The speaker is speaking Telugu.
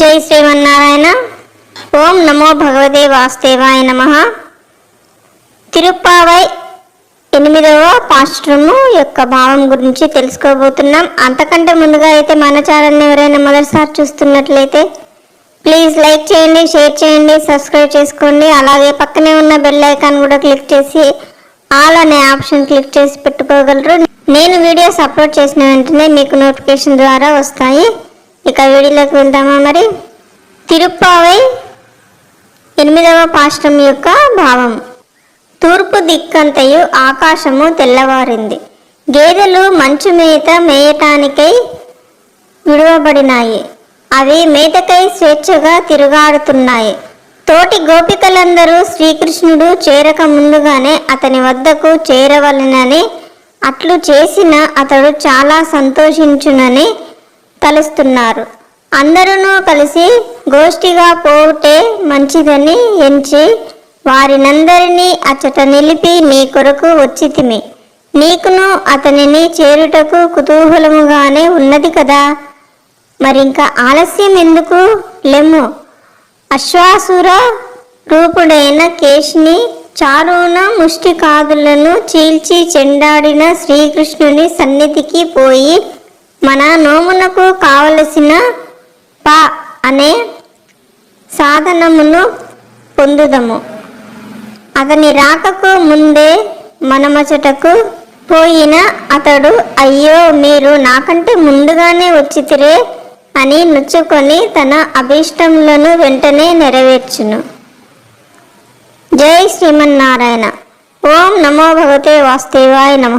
జై శ్రీమన్నారాయణ. ఓం నమో భగవదే వాసుదేవాయ నమ. తిరుప్పావై ఎనిమిదవ పాశ్రము యొక్క భావం గురించి తెలుసుకోబోతున్నాం. అంతకంటే ముందుగా అయితే మన ఛానల్ని ఎవరైనా మొదటిసారి చూస్తున్నట్లయితే ప్లీజ్ లైక్ చేయండి షేర్ చేయండి సబ్స్క్రైబ్ చేసుకోండి. అలాగే పక్కనే ఉన్న బెల్ ఐకాన్ కూడా క్లిక్ చేసి ఆల్ అనే ఆప్షన్ క్లిక్ చేసి పెట్టుకోగలరు. నేను వీడియోస్ అప్లోడ్ చేసిన వెంటనే మీకు నోటిఫికేషన్ ద్వారా వస్తాయి. ఇక వీడియోలోకి వెళ్దామా మరి? తిరుప్పావై ఎనిమిదవ పాష్టం యొక్క భావం. తూర్పు దిక్కంతయు ఆకాశము తెల్లవారింది. గేదెలు మంచు మేత మేయటానికై విడువబడినాయి. అవి మేతకై స్వేచ్ఛగా తిరుగాడుతున్నాయి. తోటి గోపికలందరూ శ్రీకృష్ణుడు చేరక ముందుగానే అతని వద్దకు చేరవలనని అట్లు చేసిన అతడు చాలా సంతోషించునని కలుస్తున్నారు. అందరూ కలిసి గోష్ఠిగా పోవుటే మంచిదని ఎంచి వారినందరినీ అచ్చట నిలిపి నీ కొరకు వచ్చితిమి. నీకును అతనిని చేరుటకు కుతూహలముగానే ఉన్నది కదా? మరింక ఆలస్యం ఎందుకు? లెమ్ము. అశ్వాసుర రూపుడైన కేశిని చారున ముష్టికాదులను చీల్చి చెండాడిన శ్రీకృష్ణుని సన్నిధికి పోయి మన నోమునకు కావలసిన ప అనే సాధనమును పొందుదము. అతని రాకకు ముందే మనమచటకు పోయిన అతడు అయ్యో మీరు నాకంటే ముందుగానే వచ్చితిరే అని నొచ్చుకొని తన అభీష్టములను వెంటనే నెరవేర్చును. జై శ్రీమన్నారాయణ. ఓం నమో భగవతే వాస్తేవాయ నమ.